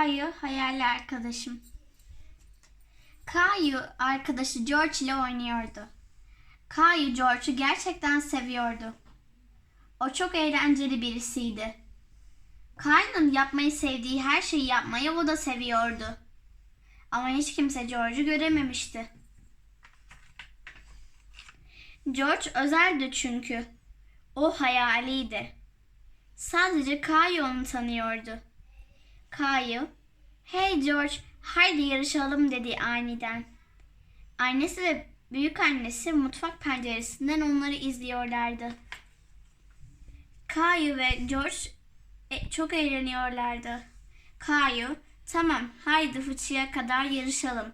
Kayu hayali arkadaşım. Kayu arkadaşı George ile oynuyordu. Kayu George'u gerçekten seviyordu. O çok eğlenceli birisiydi. Kayu'nun yapmayı sevdiği her şeyi yapmayı o da seviyordu. Ama hiç kimse George'u görememişti. George özeldi çünkü. O hayaliydi. Sadece Kayu onu tanıyordu. Kayu, "Hey George, haydi yarışalım." dedi aniden. Annesi ve büyük annesi mutfak penceresinden onları izliyorlardı. Kayu ve George e, çok eğleniyorlardı. Kayu, "Tamam, haydi fıçıya kadar yarışalım."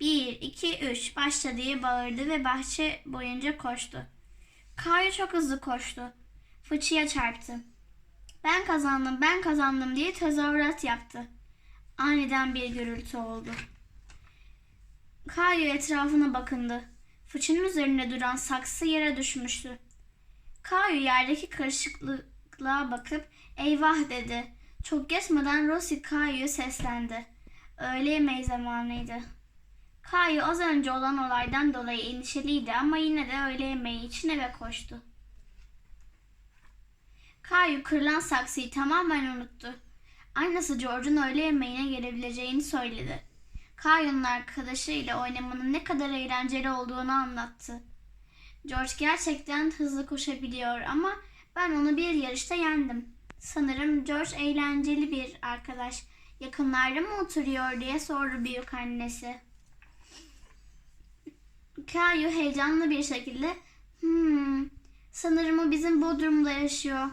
Bir, iki, üç başla diye bağırdı ve bahçe boyunca koştu. Kayu çok hızlı koştu. Fıçıya çarptı. Ben kazandım, ben kazandım diye tezahürat yaptı. Aniden bir gürültü oldu. Kayu etrafına bakındı. Fıçının üzerinde duran saksı yere düşmüştü. Kayu yerdeki karışıklığa bakıp eyvah dedi. Çok geçmeden Rosie Kayu'ya seslendi. Öğle yemeği zamanıydı. Kayu az önce olan olaydan dolayı endişeliydi ama yine de öğle yemeği için eve koştu. Kayu kırılan saksıyı tamamen unuttu. Annesi George'un öğle yemeğine gelebileceğini söyledi. Kayu'nun arkadaşıyla oynamanın ne kadar eğlenceli olduğunu anlattı. George gerçekten hızlı koşabiliyor ama ben onu bir yarışta yendim. Sanırım George eğlenceli bir arkadaş. Yakınlarda mı oturuyor diye sordu büyük annesi. Kayu heyecanlı bir şekilde hmm, sanırım o bizim Bodrum'da yaşıyor.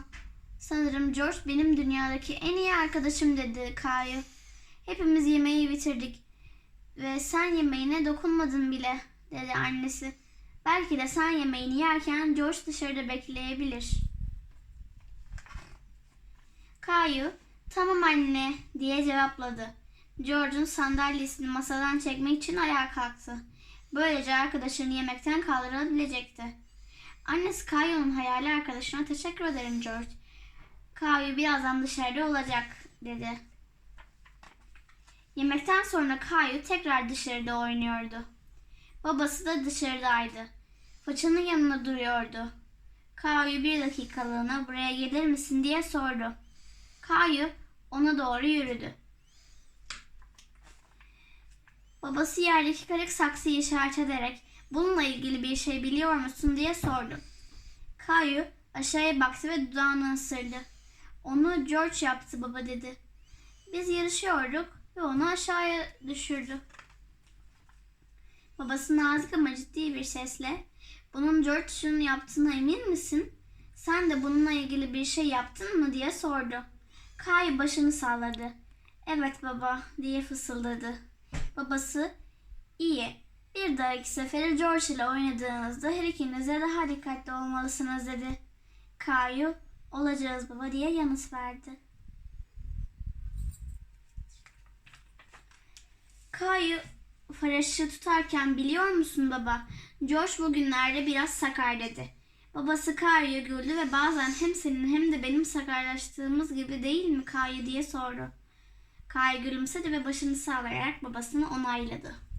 Sanırım George benim dünyadaki en iyi arkadaşım dedi Kayu. Hepimiz yemeği bitirdik ve sen yemeğine dokunmadın bile dedi annesi. Belki de sen yemeğini yerken George dışarıda bekleyebilir. Kayu, tamam anne diye cevapladı. George'un sandalyesini masadan çekmek için ayağa kalktı. Böylece arkadaşını yemekten kaldırabilecekti. Annesi Kayu'nun hayali arkadaşına teşekkür ederim George. Kayu birazdan dışarıda olacak dedi. Yemekten sonra Kayu tekrar dışarıda oynuyordu. Babası da dışarıdaydı. Fıçının yanında duruyordu. Kayu bir dakikalığına buraya gelir misin diye sordu. Kayu ona doğru yürüdü. Babası yerdeki kırık saksıyı işaret ederek bununla ilgili bir şey biliyor musun diye sordu. Kayu aşağıya baktı ve dudağını ısırdı. Onu George yaptı baba dedi. Biz yarışıyorduk ve onu aşağıya düşürdü. Babası nazik ama ciddi bir sesle bunun George'un yaptığına emin misin? Sen de bununla ilgili bir şey yaptın mı diye sordu. Kayu başını salladı. Evet baba diye fısıldadı. Babası iyi. Bir dahaki sefere George ile oynadığınızda her ikiniz de daha dikkatli olmalısınız dedi. Kayu olacağız baba diye yanıt verdi. Kayu faraşı tutarken biliyor musun baba? George bugünlerde biraz sakar dedi. Babası Kayu'ya güldü ve bazen hem senin hem de benim sakarlaştığımız gibi değil mi Kayu diye sordu. Kayu gülümsedi ve başını sallayarak babasını onayladı.